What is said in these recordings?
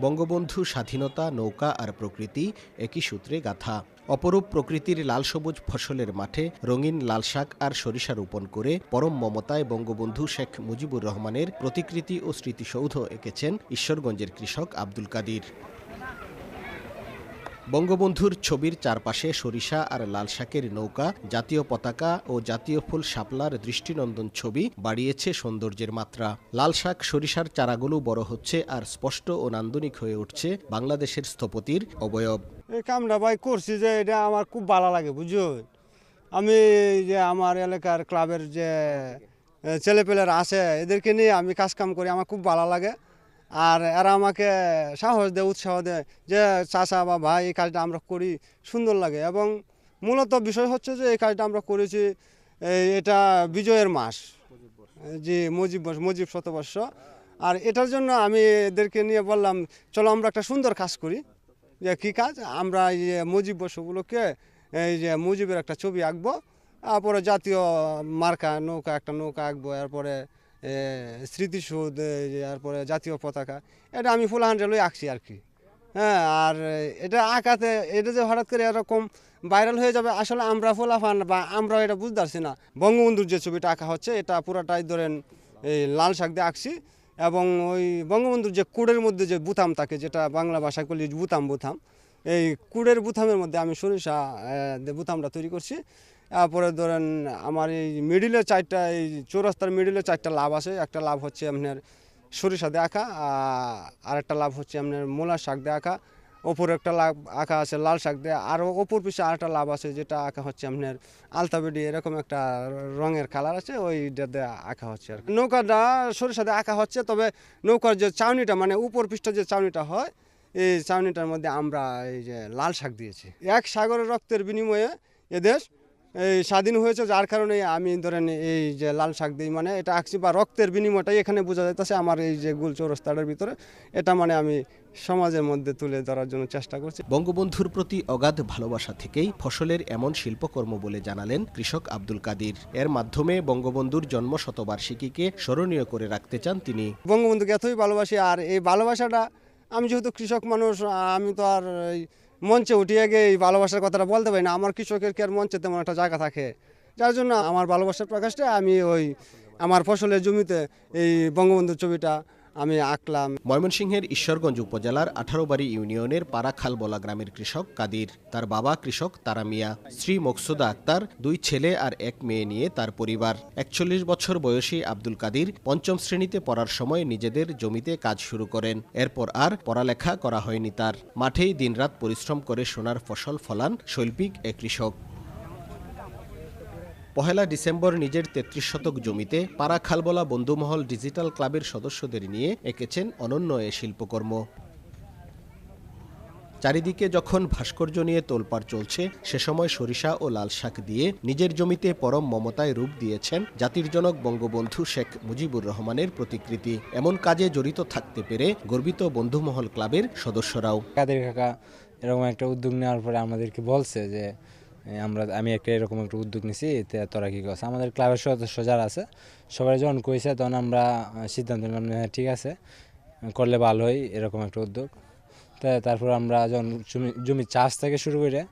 বঙ্গবন্ধু স্বাধীনতা, নৌকা আর প্রকৃতি একই সূত্রে গাথা। অপরূপ প্রকৃতির লাল সবুজ ফসলের মাঠে রঙিন লাল শাক আর সরিষা রোপণ করে পরম মমতায় বঙ্গবন্ধু শেখ মুজিবুর রহমানের প্রতিকৃতি ও স্মৃতিসৌধ এঁকেছেন ঈশ্বরগঞ্জের কৃষক আব্দুল কাদির। বঙ্গবন্ধুর ছবির চারপাশে সরিষা আর লাল শাকের নৌকা, জাতীয় পতাকা ও জাতীয় ফুল শাপলার দৃষ্টিনন্দন ছবি বাড়িয়েছে সৌন্দর্যের মাত্রা। লাল শাক সরিষার চারাগুলো বড় হচ্ছে আর স্পষ্ট ও নান্দনিক হয়ে উঠছে বাংলাদেশের স্থপতির অবয়ব। এই ভাই করছি যে এটা আমার খুব ভালো লাগে, বুঝছ? আমি যে আমার এলাকার ক্লাবের যে ছেলেপেলেরা আছে, এদেরকে নিয়ে আমি কাজ কাম করি, আমার খুব ভালো লাগে। আর এরা আমাকে সাহস দেয়, উৎসাহ দেয় যে, চাচা বা ভাই, এই কাজটা আমরা করি, সুন্দর লাগে। এবং মূলত বিষয় হচ্ছে যে, এই কাজটা আমরা করেছি এটা বিজয়ের মাস। যে মুজিব বর্ষ- মুজিব শতবর্ষ। আর এটার জন্য আমি এদেরকে নিয়ে বললাম, চলো আমরা একটা সুন্দর কাজ করি। যে, কী কাজ? আমরা এই যে, মুজিব বর্ষগুলোকে এই যে, মুজিবের একটা ছবি আঁকবো। তারপরে জাতীয় মার্কা, নৌকা, একটা নৌকা আঁকবো। এরপরে যে এরপরে জাতীয় পতাকা, এটা আমি ফুল হান্ড্রেলই আঁকছি আর কি। হ্যাঁ আর এটা আঁকাতে, এটা যে হঠাৎ করে এরকম ভাইরাল হয়ে যাবে, আসলে আমরা ফোলাফান বা আমরা এটা বুঝতে পারছি না। বঙ্গবন্ধুর যে ছবিটা আঁকা হচ্ছে, এটা পুরাটাই ধরেন এই লাল শাক দিয়ে আঁকছি এবং ওই বঙ্গবন্ধুর যে কুড়ের মধ্যে যে বুতাম থাকে, যেটা বাংলা ভাষায় করলে বুতাম বুতাম এই কুড়ের বুথামের মধ্যে আমি সরিষা বুতামটা তৈরি করছি। তারপরে ধরেন আমার এই মিডিলে চারটা, এই চৌরাস্তার মিডিলে চারটা লাভ আছে। একটা লাভ হচ্ছে আপনার সরিষা দিয়ে আঁকা আর একটা লাভ হচ্ছে আপনার মূলার শাক দিয়ে আঁকা। ওপরে একটা লাভ আঁকা আছে লাল শাক দিয়ে। আর ওপর পিছিয়ে আরেকটা লাভ আছে, যেটা আঁকা হচ্ছে আপনার আলতাবেডি এরকম একটা রঙের কালার আছে, ওইটা দিয়ে আঁকা হচ্ছে আর। নৌকাটা সরিষা আঁকা হচ্ছে, তবে নৌকার যে চাউনিটা মানে উপর পৃষ্ঠে যে চাউনিটা হয় এই চাউনিটার মধ্যে আমরা এই যে লাল শাক দিয়েছি। এক সাগরের রক্তের বিনিময়ে এদেশ এই স্বাধীন হয়েছে যার কারণে আমি ধরেন এই যে লাল শাক দিই। মানে এটা আঁকছি বা রক্তের বিনিময়টাই এখানে বোঝা যাইতেছে আমার এই যে গুল চৌরাস্তাটার ভিতরে। এটা মানে আমি সমাজের মধ্যে তুলে ধরার জন্য চেষ্টা করছি। বঙ্গবন্ধুর প্রতি অগাধ ভালোবাসা থেকেই ফসলের এমন শিল্পকর্ম বলে জানালেন কৃষক আব্দুল কাদির। এর মাধ্যমে বঙ্গবন্ধুর জন্ম শতবার্ষিকীকে স্মরণীয় করে রাখতে চান তিনি। বঙ্গবন্ধুকে এতই ভালোবাসি আর এই ভালোবাসাটা আমি যেহেতু কৃষক মানুষ আমি তো আর মঞ্চে উঠিয়ে গিয়ে এই ভালোবাসার কথাটা বলতে পারি না। আমার কৃষকের কি আর মঞ্চে তেমন একটা জায়গা থাকে? যার জন্য আমার ভালোবাসার প্রকাশটা আমি ওই আমার ফসলের জমিতে এই বঙ্গবন্ধুর ছবিটা আমি আঁকলাম। ময়মনসিংহের ঈশ্বরগঞ্জ উপজেলার আঠারোবাড়ি ইউনিয়নের পারাখালবলা গ্রামের কৃষক কাদির, তার বাবা কৃষক তারা মিয়া, স্ত্রী মকসুদা আক্তার, দুই ছেলে আর এক মেয়ে নিয়ে তার পরিবার। একচল্লিশ বছর বয়সী আব্দুল কাদির পঞ্চম শ্রেণীতে পড়ার সময় নিজেদের জমিতে কাজ শুরু করেন। এরপর আর পড়ালেখা করা হয়নি তার। মাঠেই দিনরাত পরিশ্রম করে সোনার ফসল ফলান শৈল্পিক এ কৃষক। পহেলা ডিসেম্বর নিজের তেত্রিশ শতক জমিতে পাড়া খালবলা বন্ধুমহল ডিজিটাল ক্লাবের সদস্যদের নিয়ে এঁকেছেন অনন্য এ শিল্পকর্ম। চারিদিকে যখন ভাস্কর্য নিয়ে তোলপাড় চলছে, সে সময় সরিষা ও লাল শাক দিয়ে নিজের জমিতে পরম মমতায় রূপ দিয়েছেন জাতির জনক বঙ্গবন্ধু শেখ মুজিবুর রহমানের প্রতিকৃতি। এমন কাজে জড়িত থাকতে পেরে গর্বিত বন্ধুমহল ক্লাবের সদস্যরাও। কাদের কাকা, এরকম একটা উদ্যোগ নেওয়ার পরে আমাদেরকে বলছে যে আমরা আমি একটা এরকম একটা উদ্যোগ নিছি এতে তোরা কি করছে? আমাদের ক্লাবের সদস্য যারা আছে সবাই যখন কইছে তখন আমরা সিদ্ধান্ত নিলাম হ্যাঁ, ঠিক আছে করলে ভালো হয় এরকম একটা উদ্যোগ। তা তারপর আমরা যখন জমি জমি চাষ থেকে শুরু করে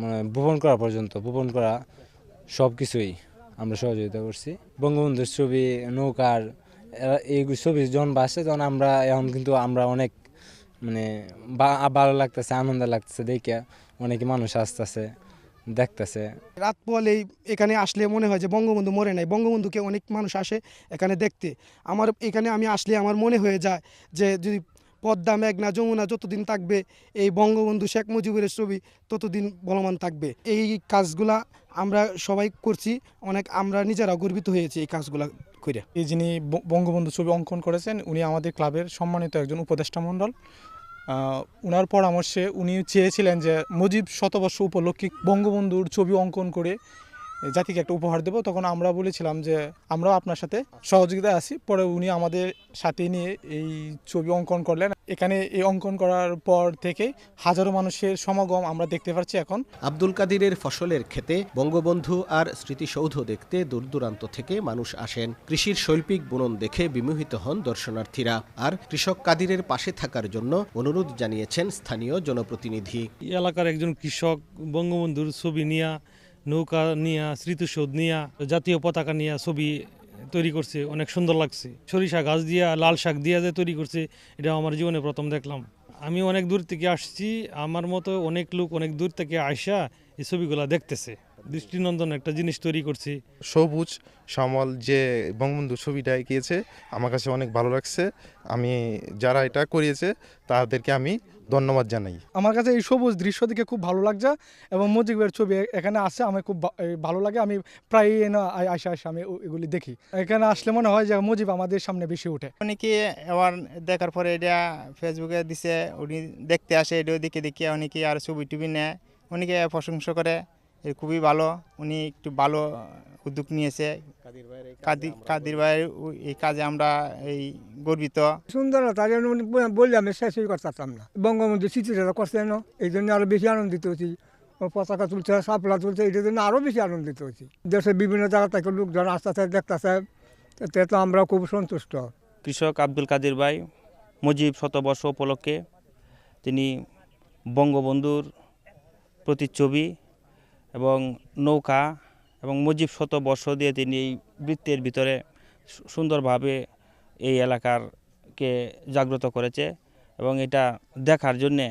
মানে বোপন করা পর্যন্ত বোপন করা সব কিছুই আমরা সহযোগিতা করছি। বঙ্গবন্ধুর ছবি নৌকার এই ছবি যখন বাসে তখন আমরা এখন কিন্তু আমরা অনেক মানে ভালো লাগতেছে আনন্দ লাগতেছে দেখে। অনেকে মানুষ আসতেছে দেখতেছে। রাত পোয়ালেই এখানে আসলে মনে হয় যে বঙ্গবন্ধু মরে নাই। বঙ্গবন্ধুকে অনেক মানুষ আসে এখানে দেখতে। আমার এখানে আমি আসলে আমার মনে হয়ে যায় যে যদি পদ্মা মেঘনা যমুনা যতদিন থাকবে এই বঙ্গবন্ধু শেখ মুজিবুরের ছবি ততদিন বলমান থাকবে। এই কাজগুলা আমরা সবাই করছি অনেক আমরা নিজেরা গর্বিত হয়েছি এই কাজগুলা করে এই যিনি বঙ্গবন্ধু ছবি অঙ্কন করেছেন উনি আমাদের ক্লাবের সম্মানিত একজন উপদেষ্টা মণ্ডল। উনার পরামর্শে উনি চেয়েছিলেন যে মুজিব শতবর্ষ উপলক্ষে বঙ্গবন্ধুর ছবি অঙ্কন করে জাতিকে একটা উপহার দেবো। তখন আমরা বলেছিলাম যে আমরাও আপনার সাথে সহযোগিতায় আছি। পরে উনি আমাদের সাথে নিয়ে এই ছবি অঙ্কন করলেন। এখানে এই অঙ্কন করার পর থেকে হাজারো মানুষের সমাগম আমরা দেখতে পাচ্ছি এখন। আব্দুল কাদিরের ফসলের ক্ষেতে বঙ্গবন্ধু আর স্মৃতিসৌধ দেখতে দূর দূরান্ত থেকে মানুষ আসেন। কৃষির শৈল্পিক বুনন দেখে বিমোহিত হন দর্শনার্থীরা। আর কৃষক কাদিরের পাশে থাকার জন্য অনুরোধ জানিয়েছেন স্থানীয় জনপ্রতিনিধি। এই এলাকার একজন কৃষক বঙ্গবন্ধুর ছবি নিয়া নৌকা নিয়া, স্মৃতিসৌধ নিয়া, জাতীয় পতাকা নিয়া ছবি তৈরি করছে, অনেক সুন্দর লাগছে। সরিষা গাছ দিয়া, লাল শাক দিয়া যে তৈরি করছে এটা আমার জীবনে প্রথম দেখলাম। আমি অনেক দূর থেকে আসছি, আমার মতো অনেক লোক অনেক দূর থেকে আসা এই ছবিগুলা দেখতেছে। দৃষ্টিনন্দন একটা জিনিস তৈরি করছি। সবুজ শ্যামল যে বঙ্গবন্ধু ছবিটা এঁকিয়েছে আমার কাছে অনেক ভালো লাগছে। আমি যারা এটা করিয়েছে তাদেরকে আমি ধন্যবাদ জানাই। আমার কাছে এই সবুজ দৃশ্য দেখে খুব ভালো লাগছে এবং মুজিবের ছবি এখানে আছে আমার খুব ভা- ভালো লাগে। আমি প্রায় আসে আসে আমি এগুলি দেখি। এখানে আসলে মনে হয় যে মুজিব আমাদের সামনে বেশি ওঠে। অনেকে আবার দেখার পরে এটা ফেসবুকে দিছে উনি দেখতে আসে এটা দেখে দেখে অনেকে আর ছবি টবি নেয় অনেকে প্রশংসা করে। এ খুবই ভালো। উনি একটু ভালো উদ্যোগ নিয়েছে। কাদির কাদির ভাইয়ের এই কাজে আমরা এই গর্বিত। সুন্দরতা যেন উনি বললে আমি শেষই করতাম না। বঙ্গবন্ধু স্মৃতিটা করছেন এই জন্য আরও বেশি আনন্দিত হচ্ছি ও পতাকা তুলছে সাপলা তুলছে এটার জন্য আরও বেশি আনন্দিত হচ্ছি দেশের বিভিন্ন জায়গা থেকে লোকজন আসতেছে দেখতেছে এতে তো আমরা খুব সন্তুষ্ট। কৃষক আব্দুল কাদির ভাই মুজিব শতবর্ষ উপলক্ষে তিনি বঙ্গবন্ধুর প্রতিচ্ছবি এবং নৌকা এবং মুজিব শতবর্ষ দিয়ে তিনি এই বৃত্তের ভিতরে সুন্দরভাবে এই এলাকারকে জাগ্রত করেছে এবং এটা দেখার জন্যে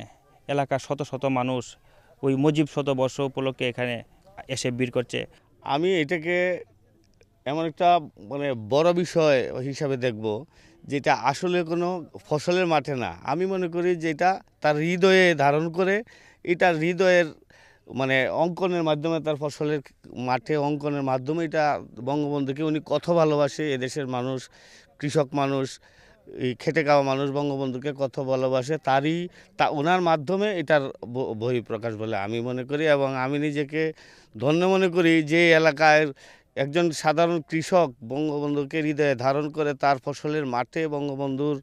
এলাকার শত শত মানুষ ওই মুজিব শতবর্ষ উপলক্ষে এখানে এসে ভিড় করছে। আমি এটাকে এমন একটা মানে বড় বিষয় হিসাবে দেখব যেটা আসলে কোনো ফসলের মাঠে না। আমি মনে করি যেটা তার হৃদয়ে ধারণ করে, এটা হৃদয়ের মানে অঙ্কনের মাধ্যমে তার ফসলের মাঠে অঙ্কনের মাধ্যমে এটা বঙ্গবন্ধুকে উনি কত ভালোবাসে, এদেশের মানুষ, কৃষক মানুষ, এই খেটে খাওয়া মানুষ বঙ্গবন্ধুকে কত ভালোবাসে, তারই তা ওনার মাধ্যমে এটার বহিঃপ্রকাশ বলে আমি মনে করি এবং আমি নিজেকে ধন্য মনে করি যে এলাকায় একজন সাধারণ কৃষক বঙ্গবন্ধুকে হৃদয়ে ধারণ করে তার ফসলের মাঠে বঙ্গবন্ধুর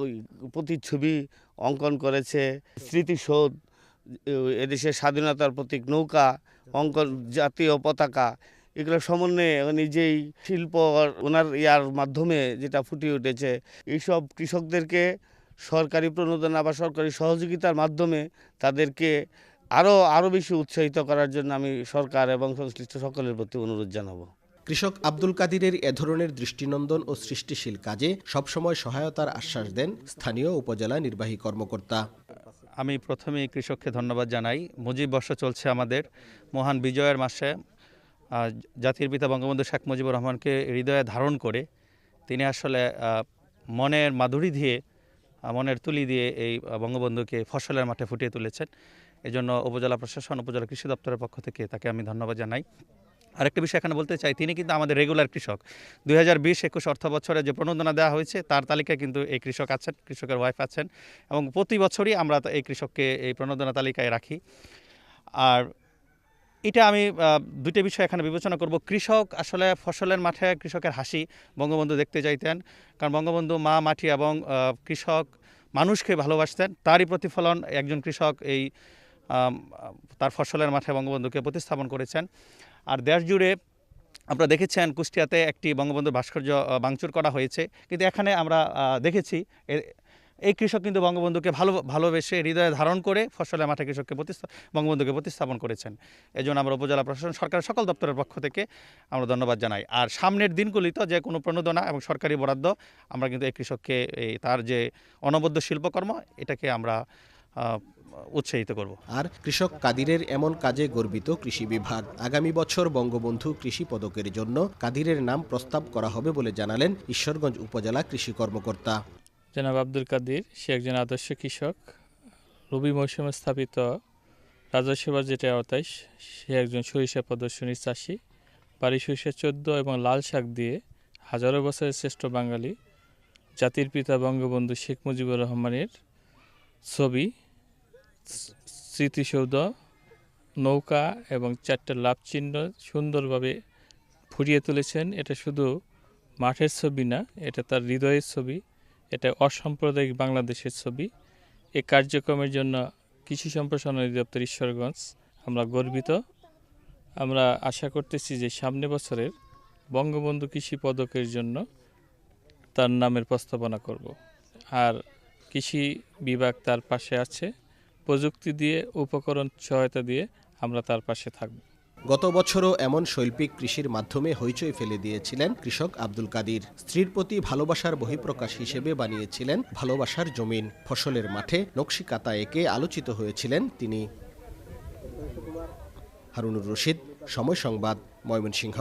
ওই প্রতিচ্ছবি অঙ্কন করেছে। স্মৃতিসৌধ এদেশের স্বাধীনতার প্রতীক নৌকা অঙ্কন জাতীয় পতাকা, এগুলো সমন্বয়ে নিজেই শিল্প ওনার ইয়ার মাধ্যমে যেটা ফুটিয়ে উঠেছে। এইসব কৃষকদেরকে সরকারি প্রণোদনা বা সরকারি সহযোগিতার মাধ্যমে তাদেরকে আরও আরও বেশি উৎসাহিত করার জন্য আমি সরকার এবং সংশ্লিষ্ট সকলের প্রতি অনুরোধ জানাব। কৃষক আব্দুল কাদিরের এ ধরনের দৃষ্টিনন্দন ও সৃষ্টিশীল কাজে সবসময় সহায়তার আশ্বাস দেন স্থানীয় উপজেলা নির্বাহী কর্মকর্তা। আমি প্রথমে কৃষককে ধন্যবাদ জানাই। মুজিব বর্ষ চলছে আমাদের। মহান বিজয়ের মাসে জাতির পিতা বঙ্গবন্ধু শেখ মুজিবুর রহমানকে হৃদয়ে ধারণ করে তিনি আসলে মনের মাধুরী দিয়ে মনের তুলি দিয়ে এই বঙ্গবন্ধুকে ফসলের মাঠে ফুটিয়ে তুলেছেন। এজন্য উপজেলা প্রশাসন, উপজেলা কৃষি দপ্তরের পক্ষ থেকে তাকে আমি ধন্যবাদ জানাই। আরেকটা বিষয় এখানে বলতে চাই, তিনি কিন্তু আমাদের রেগুলার কৃষক। দুই হাজার বিশ একুশ অর্থ বছরে যে প্রণোদনা দেওয়া হয়েছে, তার তালিকায় কিন্তু এই কৃষক আছেন, কৃষকের ওয়াইফ আছেন এবং প্রতি বছরই আমরা এই কৃষককে এই প্রণোদনা তালিকায় রাখি। আর এটা আমি দুইটা বিষয় এখানে বিবেচনা করব। কৃষক আসলে ফসলের মাঠে কৃষকের হাসি বঙ্গবন্ধু দেখতে চাইতেন কারণ বঙ্গবন্ধু মা, মাটি এবং কৃষক মানুষকে ভালোবাসতেন। তারই প্রতিফলন একজন কৃষক এই তার ফসলের মাঠে বঙ্গবন্ধুকে প্রতিস্থাপন করেছেন। আর দেশ জুড়ে আপনারা দেখেছেন কুষ্টিয়াতে একটি বঙ্গবন্ধুর ভাস্কর্য ভাঙচুর করা হয়েছে। কিন্তু এখানে আমরা দেখেছি এই কৃষক কিন্তু বঙ্গবন্ধুকে ভালো, ভালোবেসে হৃদয়ে ধারণ করে ফসলের মাঠে কৃষককে প্রতিস্থা, বঙ্গবন্ধুকে প্রতিস্থাপন করেছেন। এই জন্য আমরা উপজেলা প্রশাসন, সরকারের সকল দপ্তরের পক্ষ থেকে আমরা ধন্যবাদ জানাই। আর সামনের দিনগুলিতে যে কোনো প্রণোদনা এবং সরকারি বরাদ্দ, আমরা কিন্তু এই কৃষককে তার যে অনবদ্য শিল্পকর্ম, এটাকে আমরা উৎসাহিত করব। আর কৃষক কাদিরের এমন কাজে গর্বিত কৃষি বিভাগ। আগামী বছর বঙ্গবন্ধু কৃষি পদকের জন্য কাদিরের নাম প্রস্তাব করা হবে বলে জানালেন ঈশ্বরগঞ্জ উপজেলা কৃষি কর্মকর্তা। জনাব আব্দুল কাদির সে একজন আদর্শ কৃষক। রবি মৌসুমে স্থাপিত রাজসেবা যেটা আওতায় সে একজন সরিষা প্রদর্শনী চাষি। বাড়ি সরিষা চোদ্দ এবং লাল শাক দিয়ে হাজারো বছরের শ্রেষ্ঠ বাঙালি। জাতির পিতা বঙ্গবন্ধু শেখ মুজিবুর রহমানের ছবি স্মৃতিসৌধ, নৌকা এবং চারটে লাভ চিহ্ন সুন্দরভাবে ফুটিয়ে তুলেছেন। এটা শুধু মাঠের ছবি না, এটা তার হৃদয়ের ছবি, এটা অসাম্প্রদায়িক বাংলাদেশের ছবি। এই কার্যক্রমের জন্য কৃষি সম্প্রসারণ অধিদপ্তর ঈশ্বরগঞ্জ, আমরা গর্বিত। আমরা আশা করতেছি যে সামনে বছরের বঙ্গবন্ধু কৃষি পদকের জন্য তার নামের প্রস্তাবনা করব। আর কৃষি বিভাগ তার পাশে আছে। প্রযুক্তি দিয়ে, উপকরণ সহায়তা দিয়ে আমরা তার পাশে থাকব। গত বছরও এমন শৈল্পিক কৃষির মাধ্যমে হইচই ফেলে দিয়েছিলেন কৃষক আব্দুল কাদির। স্ত্রীর প্রতি ভালোবাসার বহিঃপ্রকাশ হিসেবে বানিয়েছিলেন ভালোবাসার জমিন। ফসলের মাঠে নকশিকাতা এঁকে আলোচিত হয়েছিলেন তিনি। হারুনুর রশিদ, সময় সংবাদ, ময়মনসিংহ।